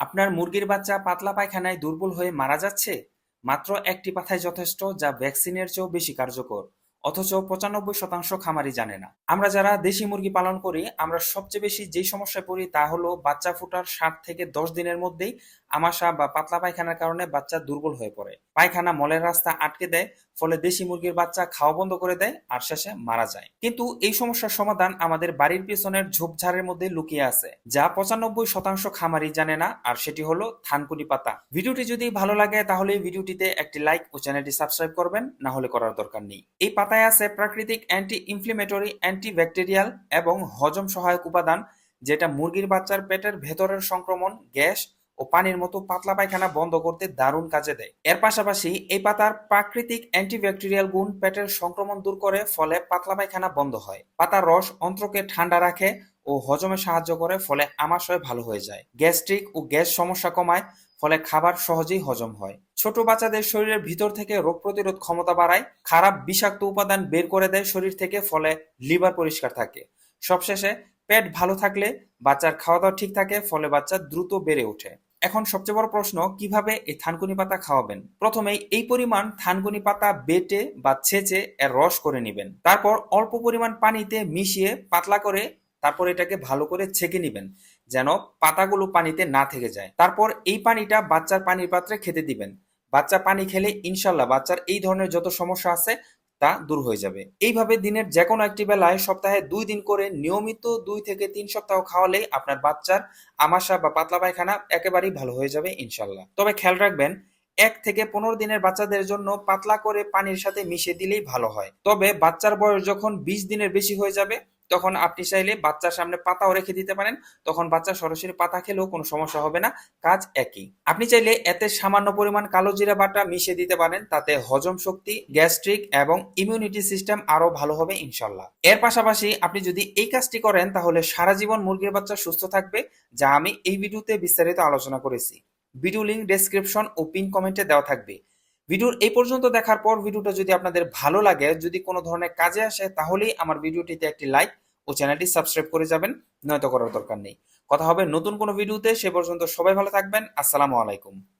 আপনার মুরগির বাচ্চা পাতলা পায়খানায় দুর্বল হয়ে মারা যাচ্ছে? মাত্র একটি পাথায় যথেষ্ট, যা ভ্যাকসিনের চেয়েও বেশি কার্যকর। অথচ পঁচানব্বই শতাংশ খামারি জানে না। আমরা যারা দেশি মুরগি পালন করি, আমরা সবচেয়ে বেশি যেই সমস্যায় পড়ি তা হলো বাচ্চা ফুটার ষাট থেকে দশ দিনের মধ্যেই আমাশা বা পাতলা পায়খানার কারণে বাচ্চা দুর্বল হয়ে পড়ে। পায়খানা মলের রাস্তা আটকে দেয়, ফলে দেশি মুরগির বাচ্চা খাওয়া বন্ধ করে দেয় আর শেষে মারা যায়। কিন্তু এই সমস্যার সমাধান আমাদের বাড়ির পিছনের ঝোপঝাড়ের মধ্যে লুকিয়ে আছে, যা পঁচানব্বই শতাংশ খামারি জানে না, আর সেটি হলো থানকুনি পাতা। ভিডিওটি যদি ভালো লাগে তাহলে ভিডিওটিতে একটি লাইক ও চ্যানেলটি সাবস্ক্রাইব করবেন, না হলে করার দরকার নেই। এই পাতায় আছে প্রাকৃতিক অ্যান্টি ইনফ্লেমেটরি অ্যান্টি ব্যাকটেরিয়াল এবং হজম সহায়ক উপাদান, যেটা মুরগির বাচ্চার পেটের ভেতরের সংক্রমণ, গ্যাস ও পানির মতো পাতলা পায়খানা বন্ধ করতে দারুণ কাজে দেয়। এর পাশাপাশি এই পাতার প্রাকৃতিক অ্যান্টিব্যাকটেরিয়াল গুণ পেটের সংক্রমণ দূর করে ফলে পাতলা পায়খানা বন্ধ হয়। পাতার রস অন্ত্রকে ঠান্ডা রাখে ও হজমে সাহায্য করে, ফলে আমাশয় ভালো হয়ে যায়। গ্যাস্ট্রিক ও গ্যাস সমস্যা কমায়, ফলে খাবার সহজেই হজম হয়। ছোট বাচ্চাদের শরীরের ভিতর থেকে রোগ প্রতিরোধ ক্ষমতা বাড়ায়, খারাপ বিষাক্ত উপাদান বের করে দেয় শরীর থেকে, ফলে লিভার পরিষ্কার থাকে। সবশেষে পেট ভালো থাকলে বাচ্চার খাওয়া দাওয়া ঠিক থাকে, ফলে বাচ্চা দ্রুত বেড়ে ওঠে। এখন সবচেয়ে বড় প্রশ্ন, কীভাবে এই থানকুনি পাতা খাওয়াবেন? প্রথমেই এই পরিমাণ থানকুনি পাতা বেটে বা ছেঁচে এর রস করে নেবেন। তারপর অল্প পরিমাণ পানিতে মিশিয়ে পাতলা করে তারপর এটাকে ভালো করে ছেঁকে নেবেন, যেন পাতাগুলো পানিতে না থেকে যায়। তারপর এই পানিটা বাচ্চার পানির পাত্রে খেতে দিবেন। বাচ্চা পানি খেলে ইনশাল্লাহ বাচ্চার এই ধরনের যত সমস্যা আছে তা দূর হয়ে যাবে। এইভাবে দিনের যে কোনো একটি বেলায় সপ্তাহে দুই দিন করে নিয়মিত দুই থেকে তিন সপ্তাহ খাওয়ালেই আপনার বাচ্চার আমাশা বা পাতলা পায়খানা একেবারেই ভালো হয়ে যাবে ইনশাল্লাহ তবে খেয়াল রাখবেন, এক থেকে পনেরো দিনের বাচ্চাদের জন্য পাতলা করে পানির সাথে মিশিয়ে দিলেই ভালো হয়। তবে বাচ্চার বয়স যখন বিশ দিনের বেশি হয়ে যাবে তখন আপনি চাইলে বাচ্চার সামনে পাতাও রেখে দিতে পারেন। তখন বাচ্চা সরাসরি পাতা খেলেও কোনো সমস্যা হবে না, কাজ একই। আপনি চাইলে এতে সামান্য পরিমাণ কালো জিরা বাটা মিশিয়ে দিতে পারেন, তাতে হজম শক্তি, গ্যাস্ট্রিক এবং ইমিউনিটি সিস্টেম আরও ভালো হবে ইনশাল্লাহ। এর পাশাপাশি আপনি যদি এই কাজটি করেন, তাহলে সারা জীবন মুরগির বাচ্চা সুস্থ থাকবে, যা আমি এই ভিডিওতে বিস্তারিত আলোচনা করেছি। ভিডিও লিঙ্ক ডেসক্রিপশন ও পিন কমেন্টে দেওয়া থাকবে। ভিডিওর এই পর্যন্ত দেখার পর ভিডিওটা যদি আপনাদের ভালো লাগে, যদি কোনো ধরনের কাজে আসে, তাহলেই আমার ভিডিওটিতে একটি লাইক ও চ্যানেলটি সাবস্ক্রাইব করে যাবেন, নয়তো করার দরকার নেই। কথা হবে নতুন কোনো ভিডিওতে সে পর্যন্ত সবাই ভালো থাকবেন, আসসালামু আলাইকুম।